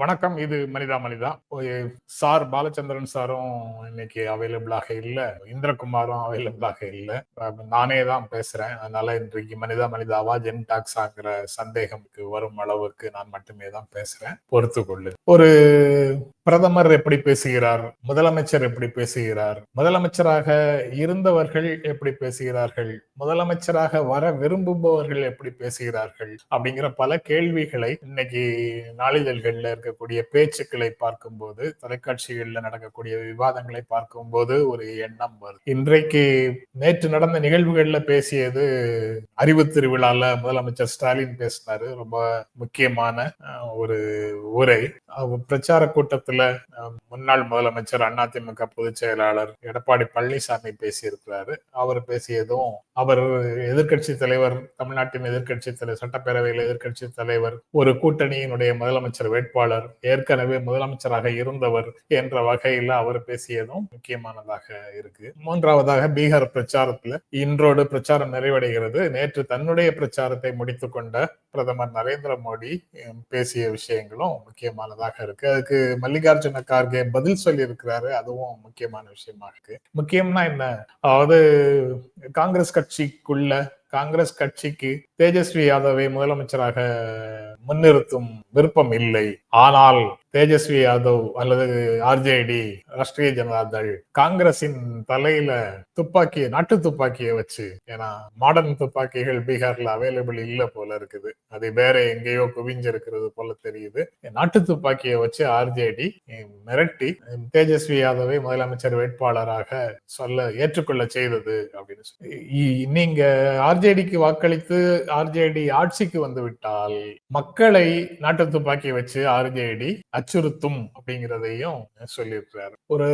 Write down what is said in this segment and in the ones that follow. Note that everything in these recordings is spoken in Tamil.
வணக்கம். இது மனிதா மனிதா. சார் பாலச்சந்திரன் சாரும் இன்னைக்கு அவைலபிளாக இல்லை. இந்திரகுமாரும் அவைலபிளாக இல்லை. நானே தான் பேசுறேன். அதனால இன்றைக்கு மனிதா மனிதாவா ஜென் டாக்ஸாங்கிற சந்தேகம்க்கு வரும் அளவுக்கு நான் மட்டுமே தான் பேசுறேன். பொறுத்து கொள்ளு. ஒரு பிரதமர் எப்படி பேசுகிறார்? முதலமைச்சர் எப்படி பேசுகிறார்? முதலமைச்சராக இருந்தவர்கள் எப்படி பேசுகிறார்கள்? முதலமைச்சராக வர விரும்புபவர்கள் எப்படி பேசுகிறார்கள்? அப்படிங்கிற பல கேள்விகளை இன்னைக்கு நாளிதழ்கள்ல இருக்கக்கூடிய பேச்சுக்களை பார்க்கும்போது தொலைக்காட்சிகளில் நடக்கக்கூடிய விவாதங்களை பார்க்கும்போது ஒரு எண்ணம் வரும் இன்றைக்கு நேற்று நடந்த நிகழ்வுகள்ல பேசியது அறிவு திருவிழால முதலமைச்சர் ஸ்டாலின் பேசினாரு. ரொம்ப முக்கியமான ஒரு உரை. பிரச்சார கூட்டத்துல முன்னாள் முதலமைச்சர் அதிமுக பொதுச் செயலாளர் எடப்பாடி பழனிசாமி பேசியிருக்கிறாரு. அவர் பேசியதும் அவர் எதிர்க்கட்சி தலைவர் தமிழ்நாட்டின் எதிர்க்கட்சி தலைவர் சட்டப்பேரவையில் எதிர்க்கட்சி தலைவர் ஒரு கூட்டணியினுடைய முதலமைச்சர் வேட்பாளர் ஏற்கனவே முதலமைச்சராக இருந்தவர் என்ற வகையில் அவர் பேசியதும் முக்கியமானதாக இருக்கு. மூன்றாவதாக பீகார் பிரச்சாரத்துல இன்றோடு பிரச்சாரம் நிறைவடைகிறது. நேற்று தன்னுடைய பிரச்சாரத்தை முடித்துக்கொண்ட பிரதமர் நரேந்திர மோடி பேசிய விஷயங்களும் முக்கியமானதாக இருக்கு. அதுக்கு மல்லிகார்ஜுன கார்கே பதில் சொல்லி இருக்கிறாரு அதுவும் முக்கியமான விஷயமா இருக்கு. முக்கியம்னா என்ன? அதாவது காங்கிரஸ் கட்சிக்குள்ள காங்கிரஸ் கட்சிக்கு தேஜஸ்வி யாதவை முதலமைச்சராக முன்னிறுத்தும் விருப்பம் இல்லை. ஆனால் தேஜஸ்வி யாதவ் அல்லது ஆர்ஜேடி ராஷ்டிரிய ஜனதா தள் காங்கிரசின் தலையில துப்பாக்கியை நாட்டு துப்பாக்கியை வச்சு ஏன்னா மாடர்ன் துப்பாக்கிகள் பீகார்ல அவைலபிள் இல்ல போல இருக்குது. அது வேற எங்கேயோ குவிஞ்சிருக்கிறது போல தெரியுது. நாட்டு துப்பாக்கியை வச்சு ஆர்ஜேடி மிரட்டி தேஜஸ்வி யாதவை முதலமைச்சர் வேட்பாளராக சொல்ல ஏற்றுக்கொள்ள செய்தது அப்படின்னு சொல்லி இ- நீங்க ஆர்ஜேடிக்கு வாக்களித்து ஆர்ஜேடி ஆட்சிக்கு வந்துவிட்டால் மக்களை நாட்டு துப்பாக்கி வச்சு ஆர்ஜேடி அச்சுறுத்தும் அப்படிங்கிறதையும் சொல்லியிருக்கிறாரு. ஒரு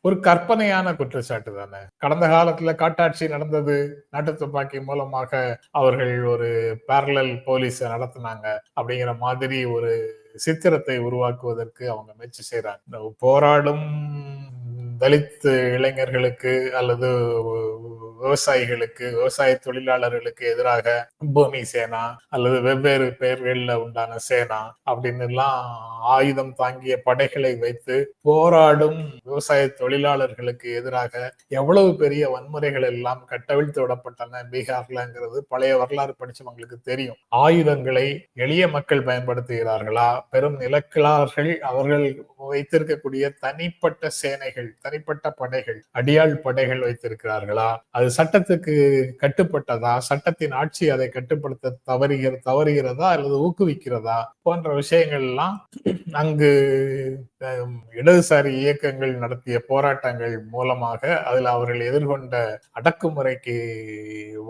ஒரு கற்பனையான குற்றச்சாட்டு தானே. கடந்த காலத்துல காட்டாட்சி நடந்தது நாட்டு துப்பாக்கி மூலமாக அவர்கள் ஒரு பேரலல் போலீஸ நடத்தினாங்க அப்படிங்கிற மாதிரி ஒரு சித்திரத்தை உருவாக்குவதற்கு அவங்க முயற்சி செய்யறாங்க போராடும் தலித் இளைஞர்களுக்கு அல்லது விவசாயிகளுக்கு விவசாய தொழிலாளர்களுக்கு எதிராக பூமி சேனா அல்லது வெவ்வேறு பெயர்களில் உண்டான சேனா அப்படின்னு எல்லாம் ஆயுதம் தாங்கிய படைகளை வைத்து போராடும் விவசாய தொழிலாளர்களுக்கு எதிராக எவ்வளவு பெரிய வன்முறைகள் எல்லாம் கட்டவிழ்த்து விடப்பட்டன பீகார்லங்கிறது பழைய வரலாறு படிச்சவங்களுக்கு தெரியும். ஆயுதங்களை எளிய மக்கள் பயன்படுத்துகிறார்களா? பெரும் நிலக்கிழார்கள் அவர்கள் வைத்திருக்கக்கூடிய தனிப்பட்ட சேனைகள் தனிப்பட்ட படைகள் அடியாள் படைகள் வைத்திருக்கிறார்களா? அது சட்டத்துக்கு கட்டுப்பட்டதா? சட்டத்தின் ஆட்சி அதை கட்டுப்படுத்த தவறுகிற தவறுகிறதா? அல்லது ஊக்குவிக்கிறதா? போன்ற விஷயங்கள் எல்லாம் அங்கு இடதுசாரி இயக்கங்கள் நடத்திய போராட்டங்கள் மூலமாக அதில் அவர்கள் எதிர்கொண்ட அடக்குமுறைக்கு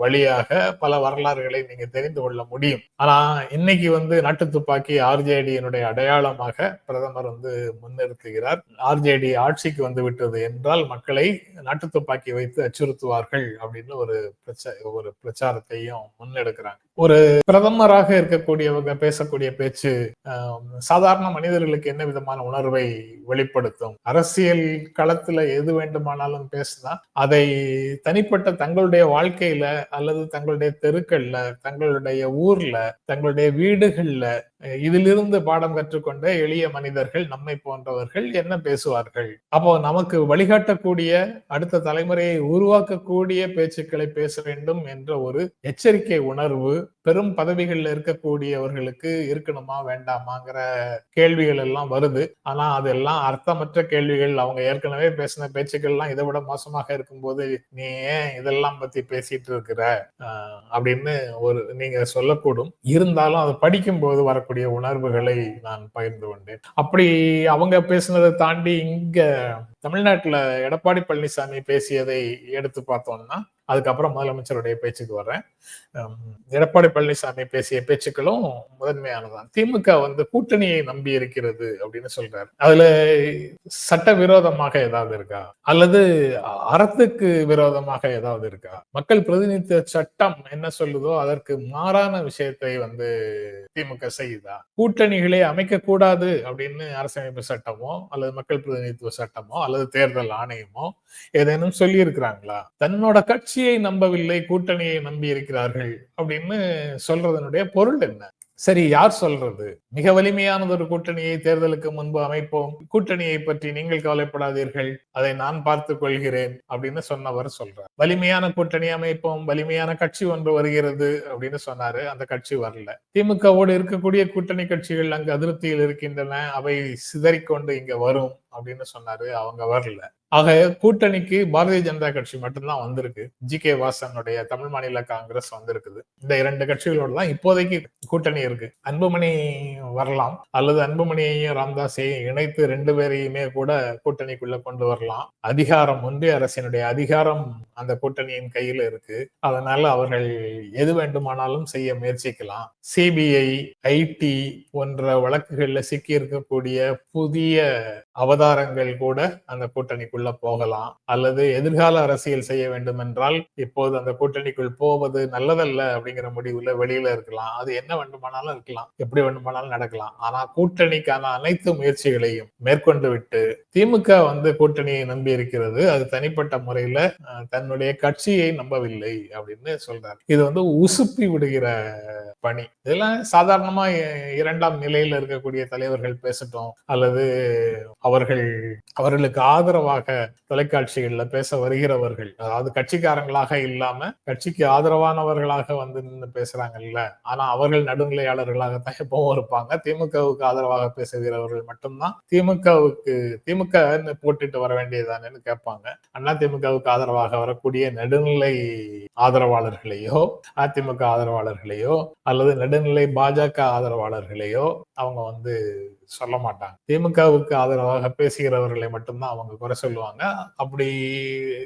வழியாக பல வரலாறுகளை நீங்க தெரிந்து கொள்ள முடியும். ஆனா இன்னைக்கு வந்து நாட்டு துப்பாக்கி ஆர்ஜேடியினுடைய அடையாளமாக பிரதமர் வந்து முன்னிறுத்துகிறார். ஆர்ஜேடி ஆட்சிக்கு வந்து விட்டது என்றால் மக்களை நாட்டு துப்பாக்கி வைத்து அச்சுறுத்துவார்கள் அப்படின்னு ஒரு பிரச்ச ஒரு பிரச்சாரத்தையும் முன்னெடுக்கிறாங்க. ஒரு பிரதமராக இருக்கக்கூடியவங்க பேசக்கூடிய பேச்சு ஆஹ், சாதாரண மனிதர்களுக்கு என்ன விதமான உணர்வை வெளிப்படுத்தும்? அரசியல் களத்துல எது வேண்டுமானாலும் பேசினா அதை தனிப்பட்ட தங்களுடைய வாழ்க்கையில அல்லது தங்களுடைய தெருக்கள்ல தங்களுடைய ஊர்ல தங்களுடைய வீடுகள்ல இதிலிருந்து பாடம் கற்றுக்கொண்ட எளிய மனிதர்கள் நம்மை போன்றவர்கள் என்ன பேசுவார்கள்? அப்போ நமக்கு வழிகாட்டக்கூடிய அடுத்த தலைமுறையை உருவாக்கக்கூடிய பேச்சுக்களை பேச வேண்டும் என்ற ஒரு எச்சரிக்கை உணர்வு பெரும் பதவிகள்ல இருக்கக்கூடியவர்களுக்கு இருக்கணுமா வேண்டாமாங்கிற கேள்விகள் எல்லாம் வருது. ஆனா அதெல்லாம் அர்த்தமற்ற கேள்விகள். அவங்க ஏற்கனவே பேசின பேச்சுக்கள் எல்லாம் இதை விட மோசமாக இருக்கும்போது நீ ஏன் இதெல்லாம் பத்தி பேசிட்டு இருக்கிற? ஆஹ் அப்படின்னு ஒரு நீங்க சொல்லக்கூடும். இருந்தாலும் அதை படிக்கும்போது வரக்கூடிய உணர்வுகளை நான் பகிர்ந்து கொண்டேன். அப்படி அவங்க பேசுனதை தாண்டி இங்க தமிழ்நாட்டுல எடப்பாடி பழனிசாமி பேசியதை எடுத்து பார்த்தோம்னா அதுக்கப்புறம் முதலமைச்சருடைய பேச்சுக்கு வர்றேன். எடப்பாடி பழனிசாமி பேசிய பேச்சுக்களும் முதன்மையானதான் திமுக வந்து கூட்டணியை நம்பி இருக்கிறது அப்படின்னு சொல்றாரு. அதுல சட்டவிரோதமாக ஏதாவது இருக்கா? அல்லது அறத்துக்கு விரோதமாக ஏதாவது இருக்கா? மக்கள் பிரதிநிதித்துவ சட்டம் என்ன சொல்லுதோ அதற்கு மாறான விஷயத்தை வந்து திமுக செய்யுதா? கூட்டணிகளை அமைக்க கூடாது அப்படின்னு அரசமைப்பு சட்டமோ அல்லது மக்கள் பிரதிநிதித்துவ சட்டமோ அல்லது தேர்தல் ஆணையமோ ஏதேனும் சொல்லி இருக்கிறாங்களா தன்னோட கட்சியை நம்பவில்லை கூட்டணியை நம்பி இருக்கிறார்கள் அப்படின்னு சொல்றதனுடைய பொருள் என்ன? சரி யார் சொல்றது? மிக வலிமையானது ஒரு கூட்டணியை தேர்தலுக்கு முன்பு அமைப்போம். கூட்டணியை பற்றி நீங்கள் கவலைப்படாதீர்கள். அதை நான் பார்த்துக் கொள்கிறேன் அப்படின்னு சொன்னவர் சொல்றார். வலிமையான கூட்டணி அமைப்போம் வலிமையான கட்சி ஒன்று வருகிறது அப்படின்னு சொன்னாரு. அந்த கட்சி வரல. திமுகவோடு இருக்கக்கூடிய கூட்டணி கட்சிகள் அங்கு அதிருப்தியில் இருக்கின்றன. அவை சிதறிக்கொண்டு இங்க வரும் அப்படின்னு சொன்னாரு. அவங்க வரல. ஆக கூட்டணிக்கு பாரதிய ஜனதா கட்சி மட்டும்தான் வந்திருக்கு. ஜி. கே. வாசனுடைய தமிழ் மாநில காங்கிரஸ் வந்திருக்குது. இந்த இரண்டு கட்சிகளோட தான் இப்போதைக்கு கூட்டணி இருக்கு. அன்புமணி வரலாம். அல்லது அன்புமணியையும் ராம்தாஸையும் இணைத்து ரெண்டு பேரையுமே கூட கூட்டணிக்குள்ள கொண்டு வரலாம். அதிகாரம் ஒன்றிய அரசினுடைய அதிகாரம் அந்த கூட்டணியின் கையில இருக்கு. அதனால அவர்கள் எது வேண்டுமானாலும் செய்ய முயற்சிக்கலாம். சிபிஐ ஐடி போன்ற வழக்குகள்ல சிக்கி இருக்கக்கூடிய புதிய அவதாரங்கள் கூட அந்த கூட்டணிக்குள்ள போகலாம் அல்லது எதிர்கால அரசியல் செய்ய வேண்டும் என்றால் இப்போது அந்த கூட்டணிக்குள் போவது நல்லதல்ல அப்படிங்கிற முடிவுல வெளியில இருக்கலாம். அது என்ன வேண்டுமானாலும் இருக்கலாம். எப்படி வேண்டுமானாலும் நடக்கலாம். ஆனா கூட்டணிக்கான அனைத்து முயற்சிகளையும் மேற்கொண்டு விட்டு திமுக வந்து கூட்டணியை நம்பி இருக்கிறது. அது தனிப்பட்ட முறையில தன்னுடைய கட்சியை நம்பவில்லை அப்படின்னு சொல்றாரு. இது வந்து உசுப்பி விடுகிற பணி. இதெல்லாம் சாதாரணமா இரண்டாம் நிலையில இருக்கக்கூடிய தலைவர்கள் பேசட்டும் அல்லது அவர்கள் அவர்களுக்கு ஆதரவாக தொலைக்காட்சிகளில் பேச வருகிறவர்கள். அதாவது கட்சிக்காரங்களாக இல்லாம கட்சிக்கு ஆதரவானவர்களாக வந்து நின்று பேசுறாங்கல்ல. ஆனா அவர்கள் நடுநிலையாளர்களாகத்தான் எப்பவும் இருப்பாங்க. திமுகவுக்கு ஆதரவாக பேசுகிறவர்கள் மட்டும்தான் திமுகவுக்கு திமுக போட்டுட்டு வர வேண்டியதானேன்னு கேட்பாங்க. அண்ணா திமுகவுக்கு ஆதரவாக வரக்கூடிய நடுநிலை ஆதரவாளர்களையோ அதிமுக ஆதரவாளர்களையோ அல்லது நடுநிலை பாஜக ஆதரவாளர்களையோ அவங்க வந்து சொல்ல மாட்டாங்க. திமுகவுக்கு ஆதரவாக பேசுகிறவர்களை மட்டும்தான் அவங்க குறை சொல்லுவாங்க. அப்படி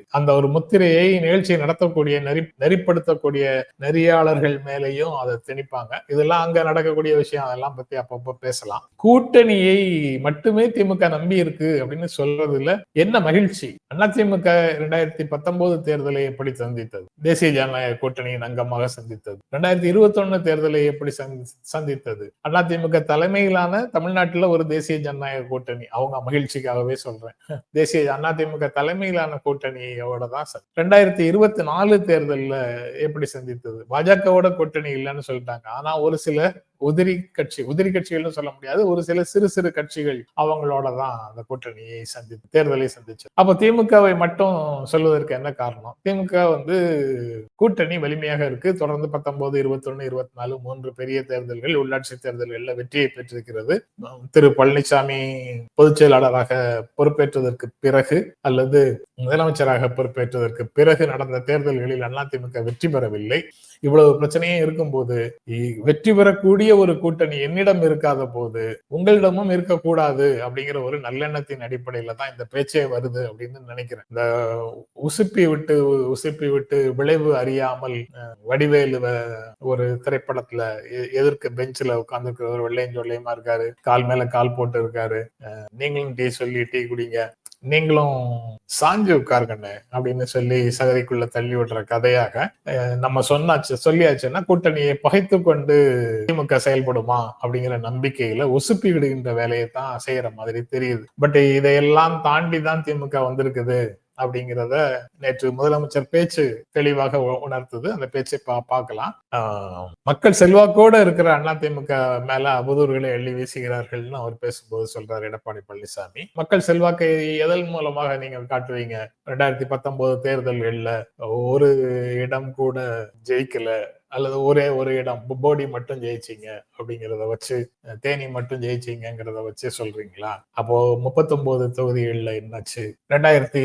அந்த ஒரு முத்திரையை நிகழ்ச்சியை நடத்தக்கூடிய நெறி நெறிப்படுத்தக்கூடிய நெறியாளர்கள் மேலேயும் அதை திணிப்பாங்க. இதெல்லாம் அங்க நடக்கக்கூடிய விஷயம். அதெல்லாம் பத்தி அப்பப்போ பேசலாம். கூட்டணியை மட்டுமே திமுக நம்பி இருக்கு அப்படின்னு சொல்றதுல என்ன மகிழ்ச்சி? அதிமுக இரண்டாயிரத்தி பத்தொன்பது தேர்தலை எப்படி சந்தித்தது? தேசிய ஜனநாயக கூட்டணியின் அங்கமாக சந்தித்தது. இரண்டாயிரத்தி இருபத்தி ஒன்னு தேர்தலை எப்படி சந்தி- சந்தித்தது? அதிமுக தலைமையிலான தமிழ்நாட்டு தமிழ்நாட்டுல ஒரு தேசிய ஜனநாயக கூட்டணி. அவங்க மகிழ்ச்சிக்காகவே சொல்றேன். தேசிய அதிமுக தலைமையிலான கூட்டணியோட தான் சார் ரெண்டாயிரத்தி இருபத்தி நாலு தேர்தல்ல எப்படி சந்தித்தது? பாஜகவோட கூட்டணி இல்லைன்னு சொல்லிட்டாங்க. ஆனா ஒரு சில உதிரி கட்சி உதிரி கட்சிகள்னு சொல்ல முடியாது. ஒரு சில சிறு சிறு கட்சிகள் அவங்களோட தான் அந்த கூட்டணியை சந்தித்து தேர்தலை சந்திச்சு. அப்ப திமுகவை மட்டும் சொல்வதற்கு என்ன காரணம்? திமுக வந்து கூட்டணி வலிமையாக இருக்கு. தொடர்ந்து பத்தொன்பது இருபத்தி ஒண்ணு இருபத்தி நாலு மூன்று பெரிய தேர்தல்கள் உள்ளாட்சி தேர்தல்கள்ல வெற்றியை பெற்றிருக்கிறது. திரு பழனிசாமி பொதுச் செயலாளராக பொறுப்பேற்றதற்கு பிறகு அல்லது முதலமைச்சராக பொறுப்பேற்றதற்கு பிறகு நடந்த தேர்தல்களில் அதிமுக வெற்றி பெறவில்லை. இவ்வளவு பிரச்சனையும் இருக்கும்போது வெற்றி பெறக்கூடிய ஒரு கூட்டணி என்னிடம் இருக்காத போது உங்களிடமும் இருக்கக்கூடாது அப்படிங்கிற ஒரு நல்லெண்ணத்தின் அடிப்படையில தான் இந்த பேச்சே வருது அப்படின்னு நினைக்கிறேன். இந்த உசுப்பி விட்டு உசுப்பி விட்டு விளைவு அறியாமல் வடிவேலு வ- ஒரு திரைப்படத்துல எ- எதிர்க்க பெஞ்சில் உட்கார்ந்துருக்கிற ஒரு வெள்ளையும் சொல்லையுமா இருக்காரு. கால் மேல கால் போட்டு இருக்காரு நீங்களும் டீ சொல்லி டீ குடிங்க. நீங்களும் சாஞ்சு உட்காருங்கண்ணு அப்படின்னு சொல்லி சகதிக்குள்ள தள்ளி விடுற கதையாக அஹ், நம்ம சொன்னாச்சு சொல்லியாச்சுன்னா கூட்டணியை பகைத்து கொண்டு திமுக செயல்படுமா அப்படிங்கிற நம்பிக்கையில உசுப்பி விடுகின்ற வேலையை தான் செய்யற மாதிரி தெரியுது. பட் இதையெல்லாம் தாண்டி தான் திமுக வந்திருக்குது. அப்படிங்கிறத நேற்று முதலமைச்சர் பேச்சு தெளிவாக உணர்த்தது உணர்த்துது. அந்த பேச்சை பா பார்க்கலாம். ஆஹ், மக்கள் செல்வாக்கோட இருக்கிற அண்ணா திமுக மேல அவதூறுகளை எள்ளி வீசுகிறார்கள்னு அவர் பேசும்போது சொல்றாரு எடப்பாடி பழனிசாமி. மக்கள் செல்வாக்கை எதன் மூலமாக நீங்கள் காட்டுவீங்க? ரெண்டாயிரத்தி பத்தொன்பது தேர்தல்கள்ல ஒரு இடம் கூட ஜெயிக்கல. அல்லது ஒரே ஒரு இடம் போடி மட்டும் ஜெயிச்சீங்க அப்படிங்கிறத வச்சு தேனி மட்டும் ஜெயிச்சிங்கிறத வச்சு சொல்றீங்களா? அப்போ முப்பத்தொன்பது தொகுதிகளில் என்னாச்சு? ரெண்டாயிரத்தி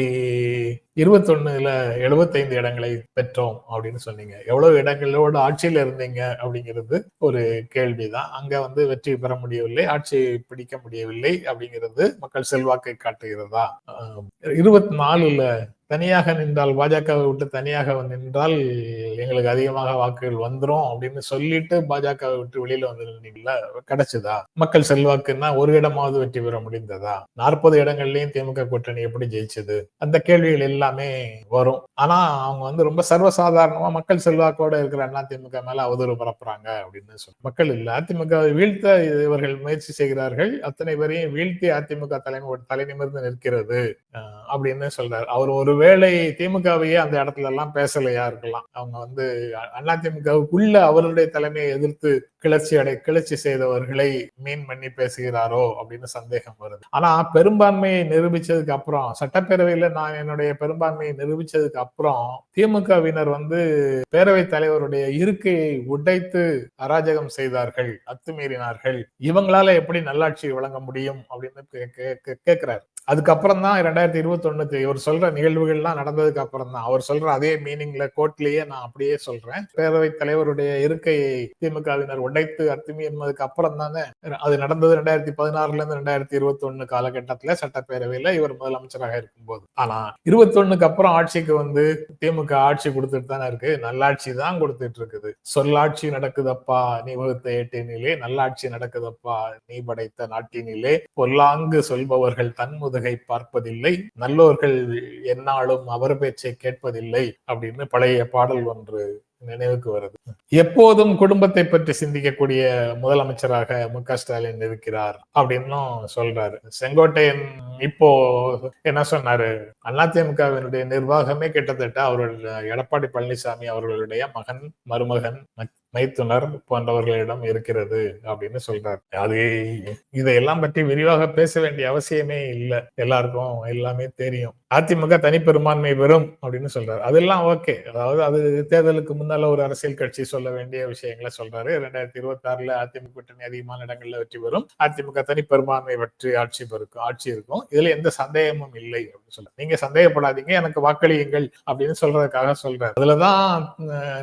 இருபத்தொன்னுல எழுபத்தைந்து இடங்களை பெற்றோம் அப்படின்னு சொன்னீங்க. எவ்வளவு இடங்களோட ஆட்சியில இருந்தீங்க அப்படிங்கிறது ஒரு கேள்விதான். அங்க வந்து வெற்றி பெற முடியவில்லை ஆட்சி பிடிக்க முடியவில்லை அப்படிங்கிறது மக்கள் செல்வாக்கை காட்டுகிறதா? இருபத்தி நாலுல தனியாக நின்றால் பாஜகவை விட்டு தனியாக நின்றால் எங்களுக்கு அதிகமாக வாக்குகள் வந்துரும் அப்படின்னு சொல்லிட்டு பாஜகவை விட்டு வெளியில வந்து நின்றீங்களா கிடைச்சதா? மக்கள் செல்வாக்குன்னா ஒரு இடமாவது வெற்றி பெற முடிந்ததா? நாற்பது இடங்கள்லயும் திமுக கூட்டணி எப்படி ஜெயிச்சது? அந்த கேள்விகள் எல்லாமே வரும். ஆனா அவங்க வந்து ரொம்ப சர்வசாதாரணமா மக்கள் செல்வாக்கோட இருக்கிற அண்ணா திமுக மேல அவதூறு பரப்புறாங்க அப்படின்னு சொல்லி மக்கள் இல்ல. அதிமுகவை வீழ்த்த இவர்கள் முயற்சி செய்கிறார்கள். அத்தனை பேரையும் வீழ்த்தி அதிமுக தலைமை தலை நிமிர்ந்து நிற்கிறது அப்படின்னு சொல்றாரு. அவர் ஒரு ஒருவேளை திமுகவையே அந்த இடத்துல எல்லாம் பேசலையா இருக்கலாம். அவங்க வந்து அதிமுகவுக்குள்ள அவருடைய தலைமையை எதிர்த்து கிளர்ச்சி அடை கிளர்ச்சி செய்தவர்களை மீன் பண்ணி பேசுகிறாரோ அப்படின்னு சந்தேகம் வருது. ஆனா பெரும்பான்மையை நிரூபிச்சதுக்கு அப்புறம் சட்டப்பேரவையில நான் என்னுடைய பெரும்பான்மையை நிரூபிச்சதுக்கு அப்புறம் திமுகவினர் வந்து பேரவைத் தலைவருடைய இருக்கையை உடைத்து அராஜகம் செய்தார்கள் அத்துமீறினார்கள். இவங்களால எப்படி நல்லாட்சி வழங்க முடியும் அப்படின்னு கே- அதுக்கப்புறம் தான் ரெண்டாயிரத்தி இருபத்தி இவர் சொல்ற நிகழ்வுகள்லாம் நடந்ததுக்கு அப்புறம் தான். அவர் சொல்ற அதே மீனிங்ல கோட்லயே நான் அப்படியே சொல்றேன். பேரவைத் தலைவருடைய இருக்கையை திமுகவினர் உடைத்து அத்துமீறினதுக்கு அப்புறம் தானே அது நடந்தது ரெண்டாயிரத்தி பதினாறுல இருந்து ரெண்டாயிரத்தி இருபத்தி ஒண்ணு காலகட்டத்துல சட்டப்பேரவையில இவர் முதலமைச்சராக இருக்கும்போது. ஆனா இருபத்தொன்னுக்கு அப்புறம் ஆட்சிக்கு வந்து திமுக ஆட்சி கொடுத்துட்டு தானே இருக்கு. நல்லாட்சி தான் கொடுத்துட்டு இருக்குது. சொல்லாட்சி நடக்குதப்பா நீ வகுத்த ஏட்டினிலே. நல்லாட்சி நடக்குதப்பா நீ படைத்த நாட்டினிலே. பொல்லாங்கு சொல்பவர்கள் தன் முதுகை பார்ப்பதில்லை. நல்லோர்கள் என்னாலும் அவர் பேச்சை கேட்பதில்லை அப்படின்னு பழைய பாடல் ஒன்று நினைவுக்கு வருது. எப்போதும் குடும்பத்தை பற்றி சிந்திக்கக்கூடிய முதலமைச்சராக மு க ஸ்டாலின் இருக்கிறார் அப்படின்னும் சொல்றாரு. செங்கோட்டையன் இப்போ என்ன சொன்னாரு? அதிமுகவினுடைய நிர்வாகமே கிட்டத்தட்ட அவருடைய எடப்பாடி பழனிசாமி அவர்களுடைய மகன் மருமகன் மைத்துனர் போன்றவர்களிடம் இருக்கிறது அப்படின்னு சொல்றாரு. அது இதையெல்லாம் பற்றி விரிவாக பேச வேண்டிய அவசியமே இல்லை. எல்லாருக்கும் எல்லாமே தெரியும். அதிமுக தனிப்பெரும்பான்மை பெறும் அப்படின்னு சொல்றாரு. அதெல்லாம் ஓகே. அதாவது அது தேர்தலுக்கு முன்னால ஒரு அரசியல் கட்சி சொல்ல வேண்டிய விஷயங்களை சொல்றாரு. ரெண்டாயிரத்தி இருபத்தி ஆறுல அதிமுக கூட்டணி அதிகமான இடங்கள்ல வெற்றி பெறும். அதிமுக தனிப்பெரும்பான்மை பற்றி ஆட்சி பெருக்கும் ஆட்சி இருக்கும். இதுல எந்த சந்தேகமும் இல்லை அப்படின்னு சொல்ல நீங்க சந்தேகப்படாதீங்க. எனக்கு வாக்களியுங்கள் அப்படின்னு சொல்றதுக்காக சொல்றாரு. அதுலதான்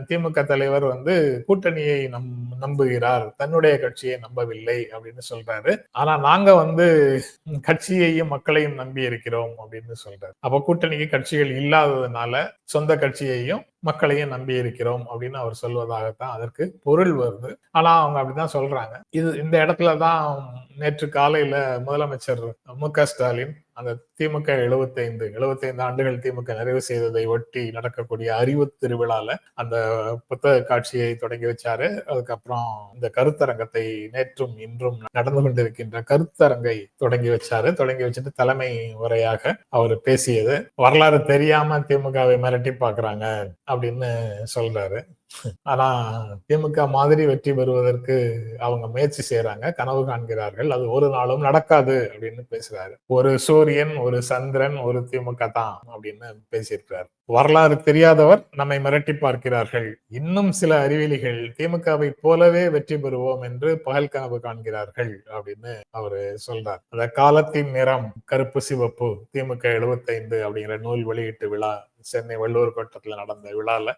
திமுக தலைவர் வந்து கூட்டணியை நம் நம்புகிறார். தன்னுடைய கட்சியை நம்பவில்லை அப்படின்னு சொல்றாரு. ஆனா நாங்க வந்து கட்சியையும் மக்களையும் நம்பி இருக்கிறோம் அப்படின்னு சொல்றாரு. அப்ப கூட்டணிக்கு கட்சிகள் இல்லாததுனால சொந்த கட்சியையும் மக்களையும் நம்பி இருக்கிறோம் அப்படின்னு அவர் சொல்வதாகத்தான் அதற்கு பொருள் வருது. ஆனா அவங்க அப்படிதான் சொல்றாங்க. இது இந்த இடத்துல தான் நேற்று காலையில முதலமைச்சர் மு க ஸ்டாலின் அந்த திமுக 75 75 ஆண்டுகள் திமுக நிறைவு செய்ததை ஒட்டி நடக்கக்கூடிய அறிவு திருவிழால அந்த புத்தக காட்சியை தொடங்கி வச்சாரு. அதுக்கப்புறம் இந்த கருத்தரங்கத்தை நேற்றும் இன்றும் நடந்து கொண்டிருக்கின்ற கருத்தரங்கை தொடங்கி வச்சாரு. தொடங்கி வச்சுட்டு தலைமை உரையாக அவர் பேசியது. வரலாறு தெரியாம திமுகவை மிரட்டி பாக்குறாங்க அப்படின்னு சொல்றாரு. ஆனா திமுக மாதிரி வெற்றி பெறுவதற்கு அவங்க முயற்சி செய்யறாங்க கனவு காண்கிறார்கள். அது ஒரு நாளும் நடக்காது அப்படின்னு பேசுறாரு. ஒரு சூரியன் ஒரு சந்திரன் ஒரு திமுக தான் அப்படின்னு பேசியிருக்கிறார். வரலாறு தெரியாதவர் நம்மை மிரட்டி பார்க்கிறார்கள். இன்னும் சில அறிவிலிகள் திமுகவை போலவே வெற்றி பெறுவோம் என்று பகல் கனவு காண்கிறார்கள் அப்படின்னு அவரு சொல்றார். அந்த காலத்தின் நிறம் கருப்பு சிவப்பு திமுக 75 அப்படிங்கிற நூல் வெளியீட்டு விழா சென்னை வள்ளுவர் கோட்டத்துல நடந்த விழால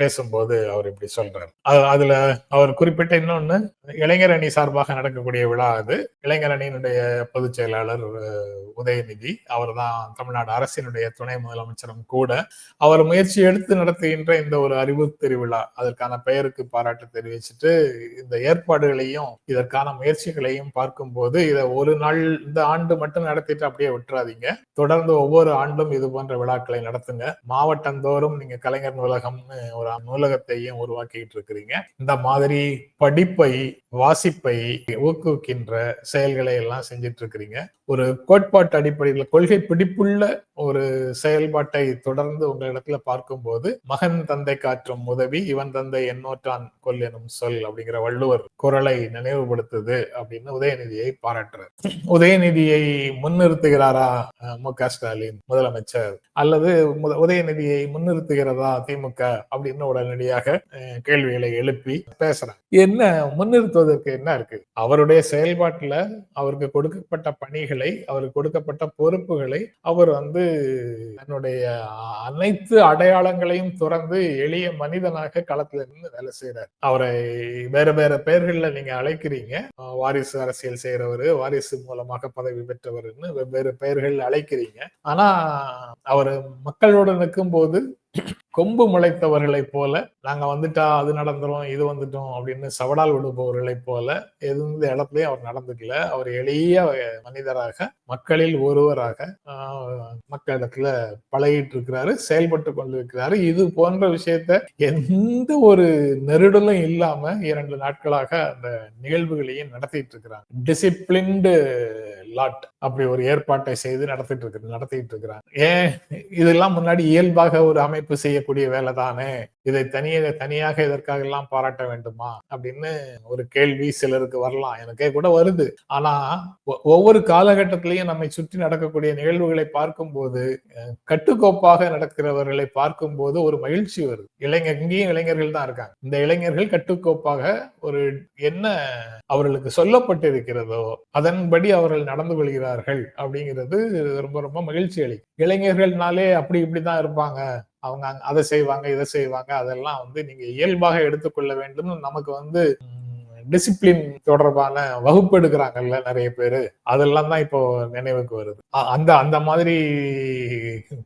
பேசும்போது அவர் இப்படி சொல்றாரு. அதுல அவர் குறிப்பிட்ட இன்னொன்னு இளைஞர் அணி சார்பாக நடக்கக்கூடிய விழா அது. இளைஞர் அணியினுடைய பொதுச் செயலாளர் உதயநிதி அவர்தான் தமிழ்நாடு அரசினுடைய துணை முதலமைச்சரும் கூட. அவர் முயற்சி எடுத்து நடத்துகின்ற இந்த ஒரு அறிவு திருவிழா அதற்கான பெயருக்கு பாராட்டு தெரிவிச்சுட்டு இந்த ஏற்பாடுகளையும் இதற்கான முயற்சிகளையும் பார்க்கும்போது இதை ஒரு நாள் இந்த ஆண்டு மட்டும் நடத்திட்டு அப்படியே விட்டுறாதீங்க. தொடர்ந்து ஒவ்வொரு ஆண்டும் இது போன்ற விழாக்களை நடத்துங்க. மாவட்டந்தோறும் நீங்க கலைஞர் நூலகம்னு ஒரு நூலகத்தையும் உருவாக்கிட்டு இருக்கிறீங்க. இந்த மாதிரி படிப்பை வாசிப்பை ஊக்குவிக்கின்ற செயல்களை எல்லாம் செஞ்சிட்டு இருக்கிறீங்க. ஒரு கோட்பாட்டு அடிப்படையில் கொள்கை பிடிப்புள்ள ஒரு செயல்பாட்டை தொடர்ந்து உங்களிடத்துல பார்க்கும்போது மகன் தந்தை காற்றும் உதவி இவன் தந்தை என்னோற்றான் கொல் எனும் சொல் அப்படிங்கிற வள்ளுவர் குரலை நினைவுபடுத்துது அப்படின்னு உதயநிதியை பாராட்டுறார். உதயநிதியை முன்னிறுத்துகிறாரா மு க ஸ்டாலின் முதலமைச்சர்? அல்லது உதய உதயநிதியை முன்னிறுத்துகிறதா திமுக அப்படின்னு உடனடியாக கேள்விகளை எழுப்பி பேசுறாங்க. என்ன முன்னிறுத்துவதற்கு என்ன இருக்கு? அவருடைய செயல்பாட்டுல அவருக்கு கொடுக்கப்பட்ட பணிகளை அவருக்கு கொடுக்கப்பட்ட பொறுப்புகளை அவர் வந்து தன்னுடைய அனைத்து அடையாளங்களையும் துறந்து எளிய மனிதனாக களத்துல இருந்து வேலை செய்யறாரு அவரை வேற வேற பெயர்கள்ல நீங்க அழைக்கிறீங்க. வாரிசு அரசியல் செய்யறவர் வாரிசு மூலமாக பதவி பெற்றவர்னு வெவ்வேறு பெயர்கள் அழைக்கிறீங்க. ஆனா அவர் மக்களுடன் நிற்கும் போது கொம்பு முளைத்தவர்களைப் போல நாங்க வந்துட்டா அது நடந்துரும் இது வந்துட்டோம் அப்படின்னு சவடால் விடுபவர்களைப் போல எந்த இடத்துலயும் அவர் நடந்துக்கல. அவர் எளிய மனிதராக மக்களில் ஒருவராக மக்களிடத்துல பழகிட்டு இருக்கிறாரு செயல்பட்டு கொண்டிருக்கிறாரு. இது போன்ற விஷயத்த எந்த ஒரு நெருடலும் இல்லாம இரண்டு நாட்களாக அந்த நிகழ்வுகளையும் நடத்திட்டு இருக்கிறாங்க டிசிப்ளின்டு லாட் அப்படி ஒரு ஏற்பாட்டை செய்து நடத்திட்டு இருக்கு நடத்திட்டு இருக்கிறாங்க ஏன்? இதெல்லாம் முன்னாடி இயல்பாக ஒரு அமைப்பு செய்யக்கூடிய வேலை தானே? இதை தனியாக தனியாக இதற்காக எல்லாம் பாராட்ட வேண்டுமா? அப்படின்னு ஒரு கேள்வி சிலருக்கு வரலாம். எனக்கே கூட வருது. ஆனா ஒ- ஒவ்வொரு காலகட்டத்திலையும் நம்மை சுற்றி நடக்கக்கூடிய நிகழ்வுகளை பார்க்கும்போது கட்டுக்கோப்பாக நடக்கிறவர்களை பார்க்கும்போது ஒரு மகிழ்ச்சி வருது. இளைஞர் இங்கேயும் இளைஞர்கள் தான் இருக்காங்க. இந்த இளைஞர்கள் கட்டுக்கோப்பாக ஒரு என்ன அவர்களுக்கு சொல்லப்பட்டிருக்கிறதோ அதன்படி அவர்கள் நடந்து கொள்கிறார்கள் அப்படிங்கிறது ரொம்ப ரொம்ப மகிழ்ச்சி அளிக்கும். இளைஞர்கள்னாலே அப்படி இப்படிதான் இருப்பாங்க. அவங்க அதை செய்வாங்க இதை செய்வாங்க அதெல்லாம் வந்து நீங்க இயல்பாக எடுத்துக்கொள்ள வேண்டும். நமக்கு வந்து டிசிப்ளின் தொடர்பான வகுப்பு எடுக்கிறாங்கல்ல நிறைய பேர். அதெல்லாம் தான் இப்போ நினைவுக்கு வருது. அந்த அந்த மாதிரி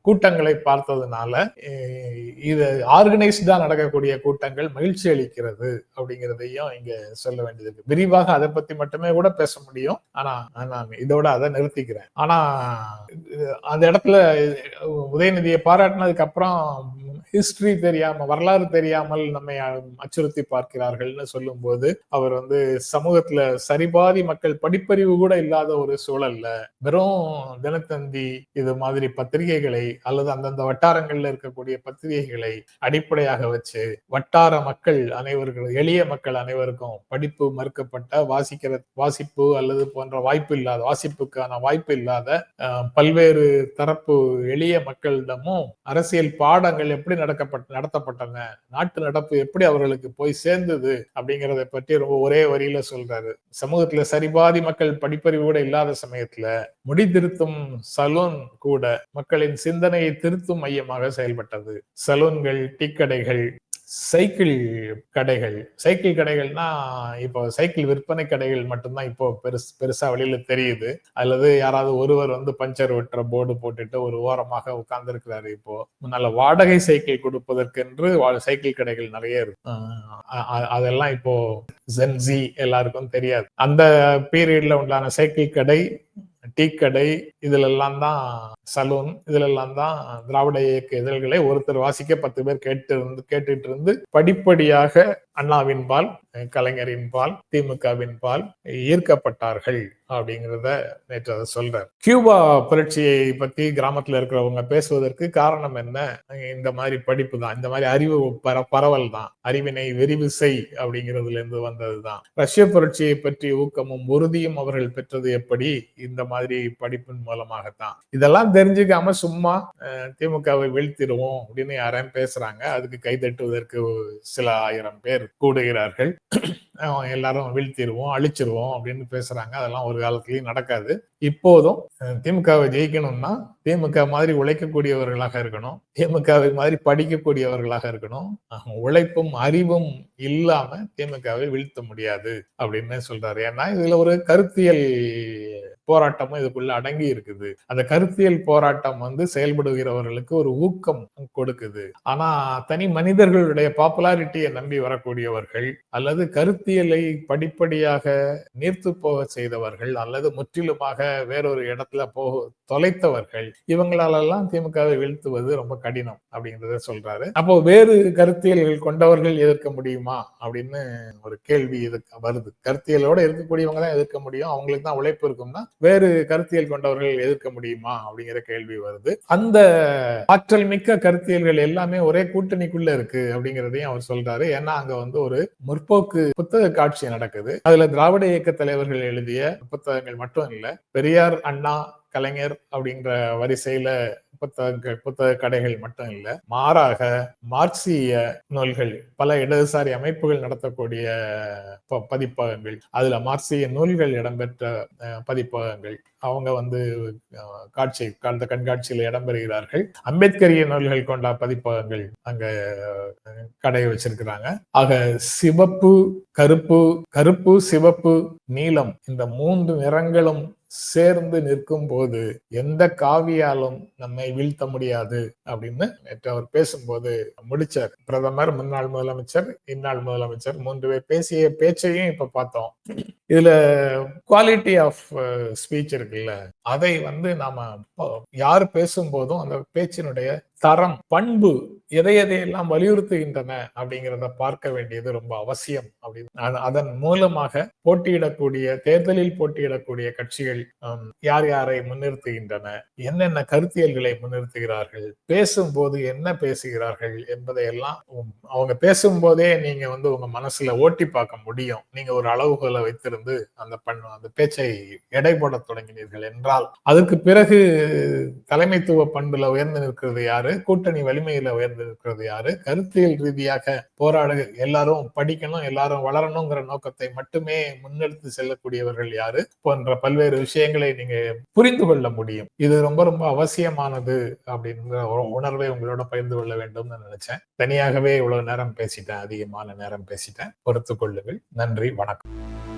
கூட்டங்களை பார்த்ததுனால இது ஆர்கனைஸ்டா நடக்கக்கூடிய கூட்டங்கள் மகிழ்ச்சி அளிக்கிறது அப்படிங்கிறதையும் இங்க சொல்ல வேண்டியது இருக்கு. விரிவாக அதை பத்தி மட்டுமே கூட பேச முடியும். ஆனா நான் இதோட அதை நிறுத்திக்கிறேன். ஆனா இது- அந்த இடத்துல உதயநிதியை பாராட்டினதுக்கு அப்புறம் ஹிஸ்டரி தெரியாம வரலாறு தெரியாமல் நம்மை அச்சுறுத்தி பார்க்கிறார்கள்னு சொல்லும்போது அவர் வந்து சமூகத்துல சரிபாதி மக்கள் படிப்பறிவு கூட இல்லாத ஒரு சூழல்ல வெறும் தினத்தந்தி இது மாதிரி பத்திரிகைகளை அல்லது அந்தந்த வட்டாரங்கள்ல இருக்கக்கூடிய பத்திரிகைகளை அடிப்படையாக வச்சு வட்டார மக்கள் அனைவருக்கும் எளிய மக்கள் அனைவருக்கும் படிப்பு மறுக்கப்பட்ட வாசிக்கிற வாசிப்பு அல்லது போன்ற வாய்ப்பு இல்லாத வாசிப்புக்கான வாய்ப்பு இல்லாத பல்வேறு தரப்பு எளிய மக்களிடமும் அரசியல் பாடங்கள் எப்படி நடக்கப்பட்ட நடத்தப்பட்டன. நாட்டு நடப்பு எப்படி அவர்களுக்கு போய் சேர்ந்தது அப்படிங்கிறத பற்றி ரொம்ப ஒரே வரியில சொல்றாரு. சமூகத்துல சரிபாதி மக்கள் படிப்பறிவு கூட இல்லாத சமயத்துல முடி திருத்தும் சலூன் கூட மக்களின் சிந்தனையை திருத்தும் மையமாக செயல்பட்டது. சலூன்கள் டீக்கடைகள் சைக்கிள் கடைகள். சைக்கிள் கடைகள்னா இப்போ சைக்கிள் விற்பனை கடைகள் மட்டும்தான் இப்போ பெருசு பெருசா வெளியில தெரியுது. அல்லது யாராவது ஒருவர் வந்து பஞ்சர் வெட்டுற போர்டு போட்டுட்டு ஒரு ஓரமாக உட்கார்ந்து இருக்கிறாரு இப்போ. நல்ல வாடகை சைக்கிள் கொடுப்பதற்கென்று சைக்கிள் கடைகள் நிறைய இருக்கு. அதெல்லாம் இப்போ ஜென்சி எல்லாருக்கும் தெரியாது. அந்த பீரியட்ல உண்டான சைக்கிள் கடை டீ கடை இதுல எல்லாம் தான் சலூன் இதுல எல்லாம் தான் திராவிட இயக்க இதழ்களை ஒருத்தர் வாசிக்க பத்து பேர் கேட்டு இருந்து கேட்டுட்டு இருந்து படிப்படியாக அண்ணாவின் பால் கலைஞரின் பால் திமுகவின் பால் ஈர்க்கப்பட்டார்கள் அப்படிங்கிறத நேற்று அதை சொல்றார். கியூபா புரட்சியை பத்தி கிராமத்துல இருக்கிறவங்க பேசுவதற்கு காரணம் என்ன? இந்த மாதிரி படிப்பு தான் இந்த மாதிரி அறிவு பர பரவல் தான் அறிவினை விரிவு செய் அப்படிங்கிறதுல இருந்து வந்ததுதான். ரஷ்ய புரட்சியை பற்றி ஊக்கமும் உறுதியும் அவர்கள் பெற்றது எப்படி? இந்த மாதிரி படிப்பின் மூலமாகத்தான். இதெல்லாம் தெரிஞ்சுக்காம சும்மா திமுகவை வீழ்த்திடுவோம் அப்படின்னு யாரையும் பேசுறாங்க. அதுக்கு கைதட்டுவதற்கு சில ஆயிரம் பேர் கூடுகிறார்கள். எல்லாரும் வீழ்த்திடுவோம் அழிச்சிருவோம் அப்படின்னு பேசுறாங்க. அதெல்லாம் ஒரு காலத்துலயும் நடக்காது. இப்போதும் திமுகவை ஜெயிக்கணும்னா திமுக மாதிரி உழைக்கக்கூடியவர்களாக இருக்கணும். திமுகவை மாதிரி படிக்கக்கூடியவர்களாக இருக்கணும். உழைப்பும் அறிவும் இல்லாம திமுகவை வீழ்த்த முடியாது அப்படின்னு சொல்றாரு. ஏன்னா இதுல ஒரு கருத்தியல் போராட்டமும் இதுக்குள்ள அடங்கி இருக்குது. அந்த கருத்தியல் போராட்டம் வந்து செயல்படுகிறவர்களுக்கு ஒரு ஊக்கம் கொடுக்குது. ஆனா தனி மனிதர்களுடைய பாப்புலாரிட்டியை நம்பி வரக்கூடியவர்கள் அல்லது கருத்தியலை படிப்படியாக நீர்த்து போக செய்தவர்கள் அல்லது முற்றிலுமாக வேறொரு இடத்துல போக தொலைத்தவர்கள் இவங்களாலெல்லாம் திமுகவை வீழ்த்துவது ரொம்ப கடினம் அப்படின்றத சொல்றாரு. அப்போ வேறு கருத்தியல்கள் கொண்டவர்கள் எதிர்க்க முடியுமா அப்படின்னு ஒரு கேள்வி எதிர்க்க வருது. கருத்தியலோட இருக்கக்கூடியவங்க தான் எதிர்க்க முடியும். அவங்களுக்கு தான் உழைப்பு இருக்கும்னா வேறு கருத்தியல் கொண்டவர்கள் எதிர்க்க முடியுமா அப்படிங்கிற கேள்வி வருது. அந்த ஆற்றல் மிக்க கருத்தியல்கள் எல்லாமே ஒரே கூட்டணிக்குள்ள இருக்கு அப்படிங்கிறதையும் அவர் சொல்றாரு. ஏன்னா அங்க வந்து ஒரு முற்போக்கு புத்தக காட்சி நடக்குது. அதுல திராவிட இயக்க தலைவர்கள் எழுதிய புத்தகங்கள் மட்டும் இல்ல பெரியார் அண்ணா கலைஞர் அப்படிங்கிற வரிசையில புத்தக புத்தக கடைகள் மட்டும் இல்லை மாறாக மார்க்சிய நூல்கள் பல இடதுசாரி அமைப்புகள் நடத்தக்கூடிய ப- பதிப்பகங்கள் அதுல மார்க்சிய நூல்கள் இடம்பெற்ற பதிப்பகங்கள் அவங்க வந்து காட்சி அந்த கண்காட்சியில இடம்பெறுகிறார்கள். அம்பேத்கரிய நூல்கள் கொண்ட பதிப்பகங்கள் அங்க கடையை கடை வச்சிருக்கிறாங்க. ஆக சிவப்பு கருப்பு கருப்பு சிவப்பு நீலம் இந்த மூன்று நிறங்களும் சேர்ந்து நிற்கும் போது எந்த காவியாலும் நம்மை வீழ்த்த முடியாது அப்படின்னு நேற்று அவர் பேசும்போது முடிச்சார். பிரதமர் முன்னாள் முதலமைச்சர் இந்நாள் முதலமைச்சர் மூன்று பேர் பேசிய பேச்சையும் இப்ப பார்த்தோம். இதுல குவாலிட்டி ஆஃப் ஸ்பீச் இருக்குல்ல அதை வந்து நாம யார் பேசும்போதும் அந்த பேச்சினுடைய தரம் பண்பு எதை எதையெல்லாம் வலியுறுத்துகின்றன அப்படிங்கிறத பார்க்க வேண்டியது ரொம்ப அவசியம் அப்படின்னு. அதன் மூலமாக போட்டியிடக்கூடிய தேர்தலில் போட்டியிடக்கூடிய கட்சிகள் யார் யாரை முன்னிறுத்துகின்றன என்னென்ன கருத்தியல்களை முன்னிறுத்துகிறார்கள் பேசும்போது என்ன பேசுகிறார்கள் என்பதையெல்லாம் அவங்க பேசும்போதே நீங்க வந்து உங்க மனசுல ஓட்டி பார்க்க முடியும். நீங்க ஒரு அளவுகளை வைத்திருந்து அந்த பண் அந்த பேச்சை எடை போட தொடங்கினீர்கள் என்றால் அதுக்கு பிறகு தலைமைத்துவ பண்புல உயர்ந்து நிற்கிறது யாரு? கூட்டணி வலிமையில உயர்ந்திருக்கிறது யாரு? கருத்தியல் ரீதியாக போராடு எல்லாரும் படிக்கணும் எல்லாரும் வளரணுங்கிற நோக்கத்தை மட்டுமே முன்னெடுத்து செல்லக்கூடியவர்கள் யாரு? போன்ற பல்வேறு விஷயங்களை நீங்க புரிந்து கொள்ள முடியும். இது ரொம்ப ரொம்ப அவசியமானது அப்படின்ற ஒரு உணர்வை உங்களோட பகிர்ந்து கொள்ள வேண்டும்னு நினைச்சேன். தனியாகவே இவ்வளவு நேரம் பேசிட்டேன் அதிகமான நேரம் பேசிட்டேன். பொறுத்து கொள்ளுங்கள். நன்றி வணக்கம்.